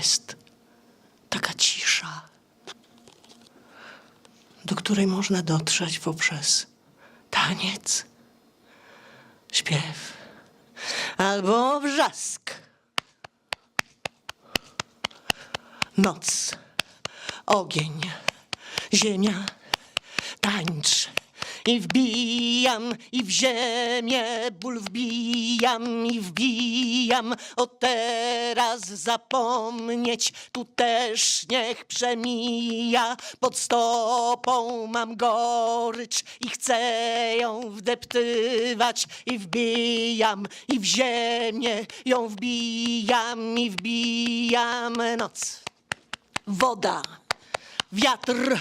jest taka cisza, do której można dotrzeć poprzez taniec, śpiew albo wrzask. Noc, ogień, ziemia, tańcz. I wbijam, i w ziemię ból wbijam, i wbijam. O teraz zapomnieć, tu też niech przemija. Pod stopą mam gorycz i chcę ją wdeptywać. I wbijam, i w ziemię ją wbijam, i wbijam. Noc, woda, wiatr,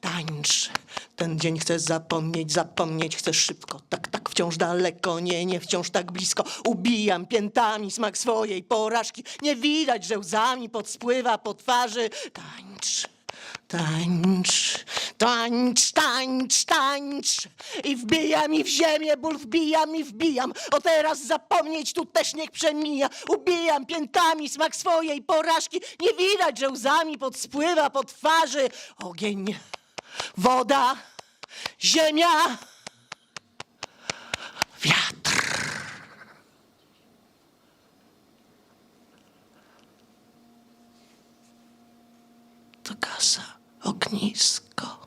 tańcz. Ten dzień chcę zapomnieć, zapomnieć chcę szybko. Tak, tak, wciąż daleko, nie, nie, wciąż tak blisko. Ubijam piętami smak swojej porażki. Nie widać, że łzami podspływa po twarzy. Tańcz. Tańcz, tańcz, tańcz, tańcz I wbijam i w ziemię ból wbijam i wbijam O teraz zapomnieć tu też niech przemija Ubijam piętami smak swojej porażki Nie widać, że łzami podspływa po twarzy Ogień, woda, ziemia, wiatr to gasa ognisko.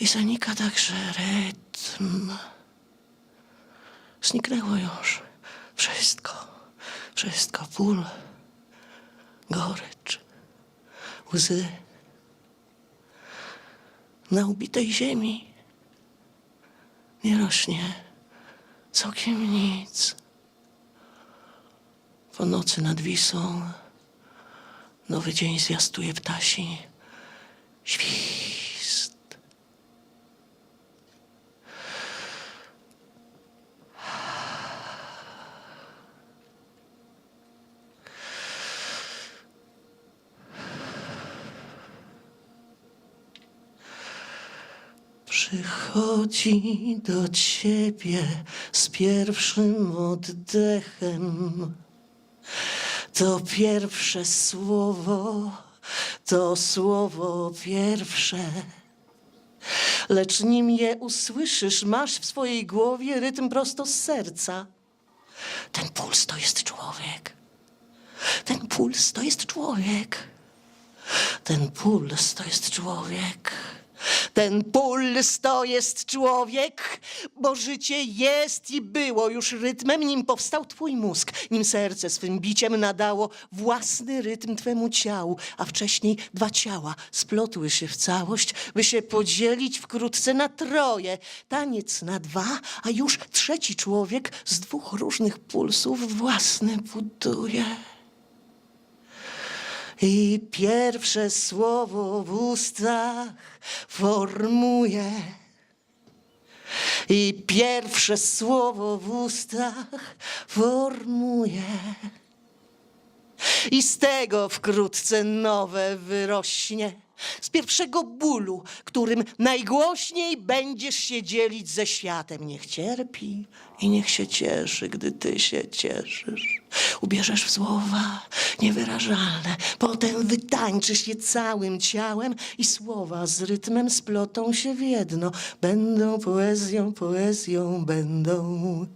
I zanika także rytm. Zniknęło już wszystko, wszystko, ból, gorycz, łzy. Na ubitej ziemi nie rośnie całkiem nic. Po nocy nad Wisą Nowy dzień zwiastuje ptasi świst. Przychodzi do ciebie z pierwszym oddechem. To pierwsze słowo, to słowo pierwsze. Lecz nim je usłyszysz, masz w swojej głowie rytm prosto z serca. Ten puls to jest człowiek. Ten puls to jest człowiek. Ten puls to jest człowiek. Ten puls to jest człowiek, bo życie jest i było już rytmem, nim powstał twój mózg, nim serce swym biciem nadało własny rytm twemu ciału, a wcześniej dwa ciała splotły się w całość, by się podzielić wkrótce na troje. Taniec na dwa, a już trzeci człowiek z dwóch różnych pulsów własny buduje. I pierwsze słowo w ustach formuje. I pierwsze słowo w ustach formuje. I z tego wkrótce nowe wyrośnie. Z pierwszego bólu, którym najgłośniej będziesz się dzielić ze światem. Niech cierpi i niech się cieszy, gdy ty się cieszysz. Ubierzesz w słowa niewyrażalne, potem wytańczysz je całym ciałem i słowa z rytmem splotą się w jedno. Będą poezją, poezją, będą.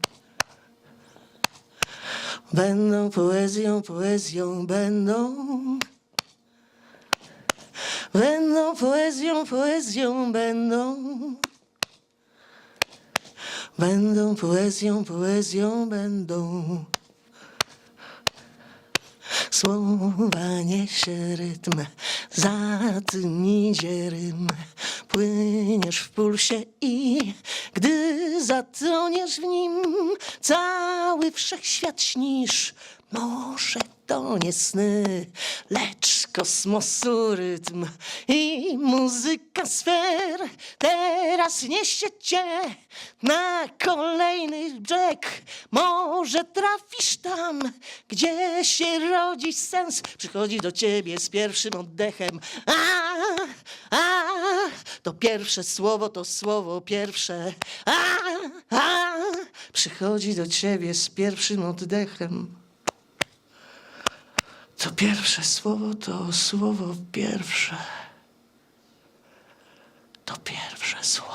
Będą poezją, poezją, będą. Będą poezją, poezją, będą. Będą poezją, poezją, będą. Słowa niesie rytm, za tym idzie rym. Płyniesz w pulsie i gdy zatoniesz w nim, cały wszechświat śnisz. Może to nie sny, lecz kosmosu rytm i muzyka sfer teraz niesie cię na kolejny brzeg. Może trafisz tam, gdzie się rodzi sens. Przychodzi do ciebie z pierwszym oddechem. A, a, to pierwsze słowo, to słowo pierwsze. A, a, przychodzi do ciebie z pierwszym oddechem. To pierwsze słowo to słowo pierwsze. To pierwsze słowo.